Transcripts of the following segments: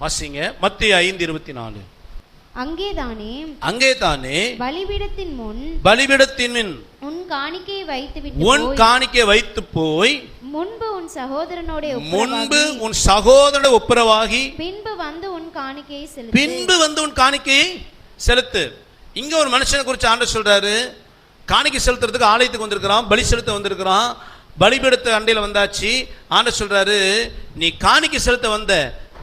வாசிங்க மத்திய ஐந்து இருபத்தி நாலு. அங்கேதானே? அங்கே தானே பலிபீடத்தின் முன் பலிபிடத்தின் மின் உன் காணிக்கையை வைத்துவிட்டு உன் காணிக்கை வைத்து போய் முன்பு உன் சகோதரனோட முன்பு உன் சகோதர ஒப்புரவாகி பின்பு வந்து உன் காணிக்கையை செலுத்து. பின்பு வந்து உன் காணிக்கையை செலுத்து. இங்க ஒரு மனுஷனை குறித்து ஆண்டு சொல்றாரு. காணிக்கை செலுத்துறதுக்கு ஆலயத்துக்கு வந்திருக்கிறான் பலி செலுத்த வந்திருக்கிறான். பலிபீடத்து அண்டையில் வந்தாச்சு. ஆண்டு சொல்றாரு நீ காணிக்கை செலுத்த வந்த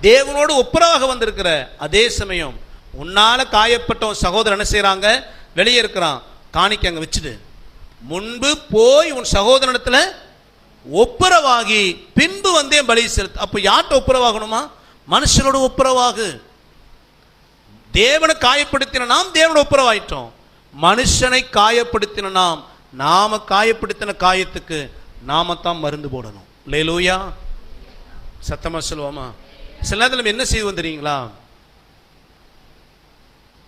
தேவனோடு ஒப்புரவாக வந்திருக்கிற அதே சமயம் உன்னால காயப்பட்டவன் சகோதரன் என்ன செய்கிறாங்க வெளியே இருக்கிறான். காணிக்க அங்க வச்சுடு. முன்பு போய் உன் சகோதரனத்துல ஒப்புரவாகி பின்பு வந்தே பலி செலுத்து. அப்ப யார்கிட்ட ஒப்புரவாகணுமா? மனுஷனோட ஒப்புரவாகு. தேவனை காயப்படுத்தின நாம் தேவனை ஒப்புரவாயிட்டோம். மனுஷனை காயப்படுத்தின நாம் நாம காயப்படுத்தின காயத்துக்கு நாம தான் மருந்து போடணும். லேலூயா சத்தமா சொல்லுவோமா? சில நேரத்தில் நம்ம என்ன செய்வோம் தெரியுங்களா?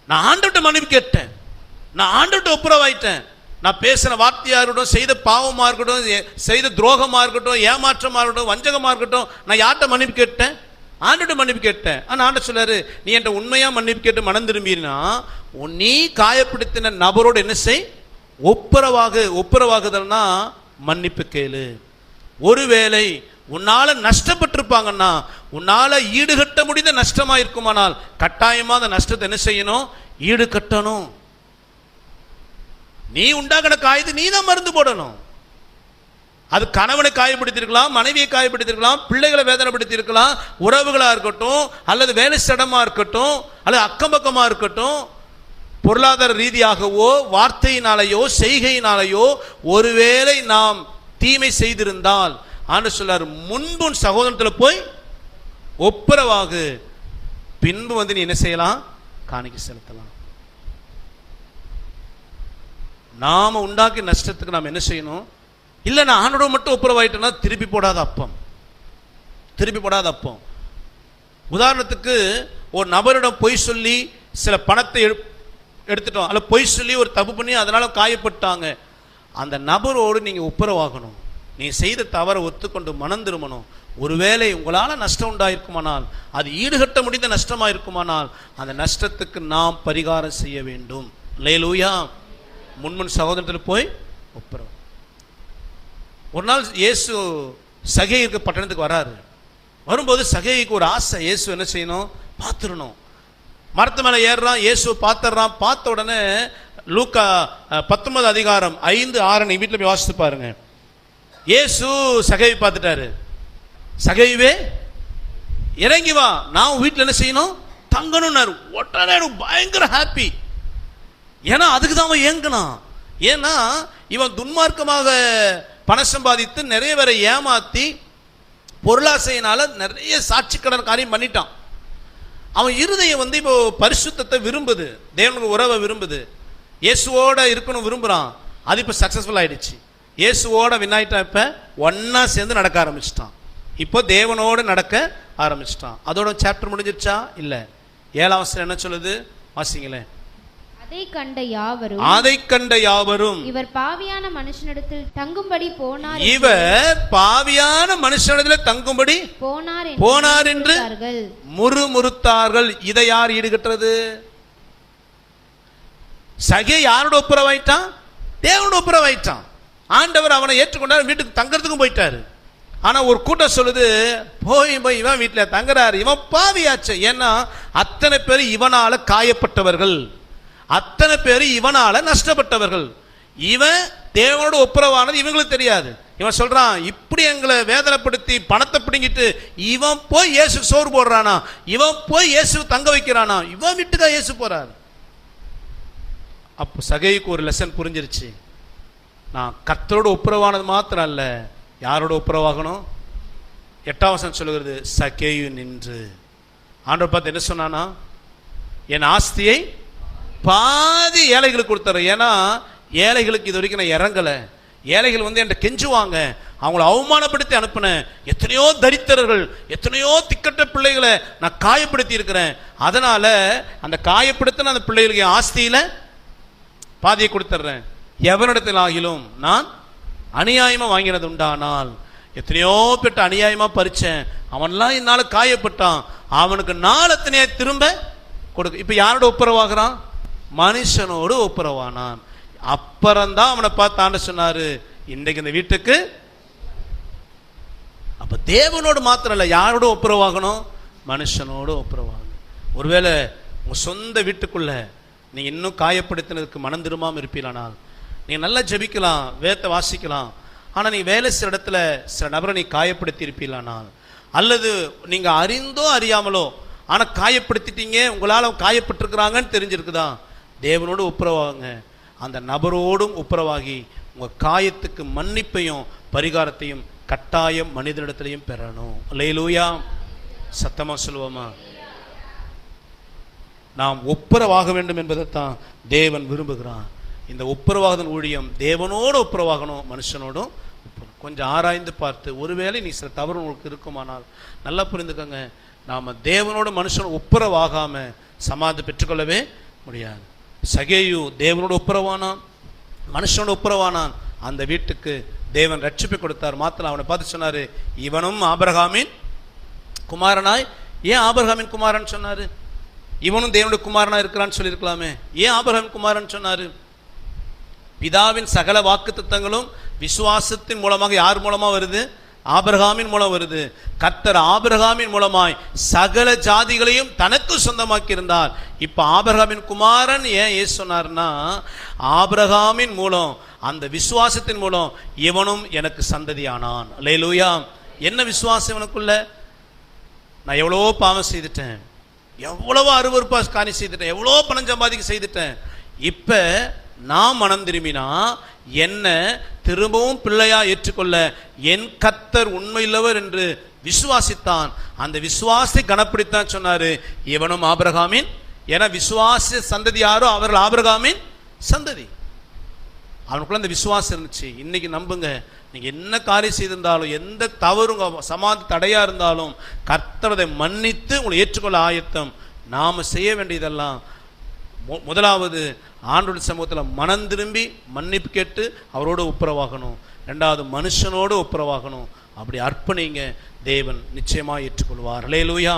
நான் ஆண்டவட்ட மன்னிப்பு கேட்டேன். நான் ஆண்டவட்ட ஒப்புரவாயிட்டேன். நான் பேசின வார்த்தையாக இருக்கட்டும் செய்த பாவமாக இருக்கட்டும் செய்த துரோகமாக இருக்கட்டும் ஏமாற்றமாக இருக்கட்டும் வஞ்சகமாக இருக்கட்டும் நான் யார்கிட்ட மன்னிப்பு கேட்டேன்? ஆண்டவட்ட மன்னிப்பு கேட்டேன். ஆனால் ஆண்ட சொல்லாரு நீ என்கிட்ட உண்மையாக மன்னிப்பு கேட்டு மனம் திரும்பினா உன் நீ காயப்படுத்தின நபரோடு என்ன செய்? ஒப்புரவாக ஒப்புரவாகுதல்னா மன்னிப்பு கேளு. ஒருவேளை உன்னால நஷ்டப்பட்டிருப்பாங்கன்னா உன்னால ஈடுகட்ட முடிந்த நஷ்டமா இருக்குமானால் கட்டாயமா அந்த நஷ்டத்தை என்ன செய்யணும்? ஈடு கட்டணும். நீ உண்டாகின காயத்து நீ தான் மருந்து போடணும். அது கணவனை காயப்படுத்தியிருக்கலாம் மனைவியை காயப்படுத்தியிருக்கலாம் பிள்ளைகளை வேதனைப்படுத்தியிருக்கலாம் உறவுகளாக இருக்கட்டும் அல்லது வேலை சடமாக இருக்கட்டும் அல்லது அக்கம் பக்கமாக இருக்கட்டும் பொருளாதார ரீதியாகவோ வார்த்தையினாலேயோ செய்கையினாலேயோ ஒருவேளை நாம் தீமை செய்திருந்தால் ஆண்டு சொல்லார் முன்பு உன் போய் ஒப்புரவாகு. பின்பு வந்து நீ என்ன செய்யலாம்? காணிக்கை செலுத்தலாம். நாம உண்டாக்கிய நஷ்டத்துக்கு நாம் என்ன செய்யணும்? இல்லை நான் ஆண்டோட மட்டும் ஒப்புரவாயிட்டேன்னா திருப்பி போடாத அப்பம். திருப்பி போடாத அப்பம். உதாரணத்துக்கு ஒரு நபரிடம் பொய் சொல்லி சில பணத்தை எடு- எடுத்துட்டோம். அல்ல பொய் சொல்லி ஒரு தப்பு பண்ணி அதனால காயப்பட்டாங்க. அந்த நபரோடு நீங்கள் ஒப்புரவாகணும். நீ செய்த தவறை ஒத்துக்கொண்டு மனம் திரும்பணும். ஒருவேளை உங்களால் நஷ்டம் உண்டாயிருக்குமானால் அது ஈடுகட்ட முடிந்த நஷ்டமா இருக்குமானால் அந்த நஷ்டத்துக்கு நாம் பரிகாரம் செய்ய வேண்டும். லேலூயா முன்முன் சகோதரத்தில் போய் ஒப்புறோம் ஒரு நாள் இயேசு சகைக்கு பட்டணத்துக்கு வராரு. வரும்போது சகைக்கு ஒரு ஆசை இயேசு என்ன செய்யணும்? பார்த்துடணும். மரத்து மேலே ஏறுறான் இயேசு பார்த்துடுறான். பார்த்த உடனே லூக்கா பத்தொன்பது அதிகாரம் ஐந்து ஆறு நீ வீட்டில் போய் வாசித்து பாருங்க. இயேசு சகவி பார்த்துட்டாரு. சகைவே இறங்கி வா நான் வீட்டில் என்ன செய்யணும்? தங்கணும்னாரு. உடனே எனக்கு பயங்கர ஹாப்பி ஏன்னா அதுக்கு தான் அவன் ஏங்கினான் ஏன்னா இவன் துன்மார்க்கமாக பணம் சம்பாதித்து நிறைய பேரை ஏமாத்தி பொருளாசையினால நிறைய சாட்சி கடன் காரியம் பண்ணிட்டான். அவன் இருதயம் வந்து இப்போ பரிசுத்தத்தை விரும்புது. தேவனுக்கு உறவை விரும்புது. இயேசுவோட இருக்கணும் விரும்புகிறான் அது இப்போ சக்சஸ்ஃபுல் ஆயிடுச்சு. இயேசுவோட வினாயிட்டான் இப்ப ஒண்ணா சேர்ந்து நடக்க ஆரம்பிச்சிட்டான். இப்போ தேவனோடு நடக்க ஆரம்பிச்சிட்டான். அதோட சாப்டர் முடிஞ்சிருச்சா? இல்ல. ஏழாம் வசனம் என்ன சொல்லுது? வாசிங்களேன். அதை கண்ட யாவரும் அதை கண்ட யாவரும் இவர் பாவியான மனுஷனிடத்தில் தங்கும்படி போனார் இவர் பாவியான மனுஷனிடத்தில் தங்கும்படி போனார் போனார் என்று. முறுமுறுத்தார்கள். இதை யார் ஈடுகட்டுறது? சகே யாரோட ஒப்புரவாயிட்டான்? தேவனோட ஒப்புரவாயிட்டான். ஆண்டவர் அவனை ஏற்றுக்கொண்டார் வீட்டுக்கு தங்கறதுக்கும் போயிட்டாரு. ஆனால் ஒரு கூட்டம் சொல்லுது போய் போய் இவன் வீட்டில் தங்குறாரு. இவன் பாவியாச்சு. ஏன்னா அத்தனை பேர் இவனால காயப்பட்டவர்கள். அத்தனை பேர் இவனால நஷ்டப்பட்டவர்கள். இவன் தேவனோட ஒப்புரவானது இவங்களுக்கு தெரியாது. இவன் சொல்கிறான் இப்படி எங்களை வேதனைப்படுத்தி பணத்தை பிடுங்கிட்டு இவன் போய் இயேசு சோறு போடுறானா? இவன் போய் இயேசு தங்க வைக்கிறானா? இவன் வீட்டுக்கா இயேசு போகிறார் அப்போ சகைக்கு ஒரு லெசன் புரிஞ்சிருச்சு. நான் கத்தரோட ஒப்புரவானது மாத்திரம் அல்ல யாரோட ஒப்புரவாகணும் எட்டாவசம் சொல்லுகிறது சகேயு நின்று. ஆண்டவர் பார்த்து என்ன சொன்னானா என் ஆஸ்தியை பாதி ஏழைகளுக்கு கொடுத்துறேன். ஏன்னா ஏழைகளுக்கு இது வரைக்கும் நான் இறங்கலை. ஏழைகள் வந்து என்கிட்ட கெஞ்சுவாங்க. அவங்கள அவமானப்படுத்தி அனுப்புனேன். எத்தனையோ தரித்திரர்கள் எத்தனையோ திக்கட்ட பிள்ளைகளை நான் காயப்படுத்தி இருக்கிறேன் அதனால அந்த காயப்படுத்தின அந்த பிள்ளைகளுக்கு என் பாதியை கொடுத்துட்றேன் எவனிடத்தில் ஆகிலும் நான் அநியாயமா வாங்கினது உண்டானால் எத்தனையோ பெற்ற அநியாயமா பறிச்சேன். அவன்லாம் என்னால காயப்பட்டான். அவனுக்கு நாள் திரும்ப கொடுக்க இப்ப யாரோட ஒப்புரவாகிறான்? மனுஷனோடு ஒப்புரவானான். அப்புறம்தான் அவனை பார்த்து ஆண்டு சொன்னாரு இன்றைக்கு இந்த வீட்டுக்கு அப்ப தேவனோடு மாத்திரம் இல்லை யாரோட ஒப்புரவாகணும்? மனுஷனோடு ஒப்புரவாகணும். ஒருவேளை உங்க சொந்த வீட்டுக்குள்ள நீ இன்னும் காயப்படுத்தினதுக்கு மனம் திரும்பாமல் இருப்பீங்களானால் நீங்கள் நல்லா ஜெபிக்கலாம் வேத்தை வாசிக்கலாம். ஆனால் நீ வேலை சில இடத்துல சில நபரை நீ காயப்படுத்தி இருப்பீங்களானால் அல்லது நீங்கள் அறிந்தோ அறியாமலோ ஆனால் காயப்படுத்திட்டீங்க உங்களால் காயப்பட்டிருக்கிறாங்கன்னு தெரிஞ்சிருக்குதான் தேவனோடு ஒப்புரவாங்க அந்த நபரோடும் ஒப்புரவாகி உங்கள் காயத்துக்கு மன்னிப்பையும் பரிகாரத்தையும் கட்டாயம் மனிதனிடத்துலையும் பெறணும். லேலூயா சத்தமா சொல்லுவோமா? நாம் ஒப்புரவாக வேண்டும் என்பதைத்தான் தேவன் விரும்புகிறான் இந்த ஒப்புரவாகுதல் ஊழியம் தேவனோடு ஒப்புரவாகணும் மனுஷனோடும் கொஞ்சம் ஆராய்ந்து பார்த்து ஒருவேளை நீ சில தவறு உங்களுக்கு இருக்குமானால் நல்லா புரிந்துக்கோங்க. நாம் தேவனோடு மனுஷனோட ஒப்புரவாகாம சமாதி பெற்றுக்கொள்ளவே முடியாது. சகேயு தேவனோட ஒப்புரவானான் மனுஷனோட ஒப்புரவானான். அந்த வீட்டுக்கு தேவன் ரட்சிப்பை கொடுத்தார். மாத்திரம் அவனை பார்த்து சொன்னார் இவனும் ஆபரகாமின் குமாரனாய். ஏன் ஆபரகாமின் குமாரன்? சொன்னார். இவனும் தேவனுடைய குமாரனா இருக்கிறான்னு சொல்லியிருக்கலாமே. ஏன் ஆபரகாமின் குமாரன்? சொன்னார். பிதாவின் சகல வாக்குத்தத்தங்களும் விசுவாசத்தின் மூலமாக யார் மூலமாக வருது? ஆபிரகாமின் மூலம் வருது. கத்தர் ஆபிரகாமின் மூலமாய் சகல ஜாதிகளையும் தனக்கு சொந்தமாக்கி இருந்தார் இப்போ ஆபிரகாமின் குமாரன் ஏன் ஏசு சொன்னார்னா ஆபிரகாமின் மூலம் அந்த விசுவாசத்தின் மூலம் இவனும் எனக்கு சந்ததியானான். லேலூயா என்ன விசுவாசம் இவனுக்குள்ள? நான் எவ்வளோ பாவம் செய்துட்டேன். எவ்வளவோ அருவருப்பா காணி செய்துட்டேன். எவ்வளோ பணம் சம்பாதிக்க செய்துட்டேன். இப்போ நான் மனம் திரும்பினா என்ன திரும்பவும் பிள்ளையா ஏற்றுக்கொள்ள என் கத்தர் உண்மையில்லவர் என்று விசுவாசித்தான். அந்த விசுவாசி கனப்பிடித்தான் சொன்னாரு இவனும் ஆபிரகாமின்? ஏன்னா விசுவாச சந்ததி யாரோ அவர்கள் ஆபிரகாமின் சந்ததி. அவனுக்குள்ள அந்த விசுவாசம் இருந்துச்சு. இன்னைக்கு நம்புங்க நீங்கள் என்ன காரியம் செய்திருந்தாலும் எந்த தவறுங்க சமாதி தடையாக இருந்தாலும் கர்த்தரதை மன்னித்து உங்களை ஏற்றுக்கொள்ள ஆயத்தம். நாம் செய்ய வேண்டியதெல்லாம் மு- முதலாவது ஆண்டோட சமூகத்தில் மனம் திரும்பி மன்னிப்பு கேட்டு அவரோடு ஒப்புரவாகணும் ரெண்டாவது மனுஷனோடு ஒப்புரவாகணும் அப்படி அர்ப்பணிங்க தேவன் நிச்சயமா ஏற்றுக்கொள்வார். லேலூயா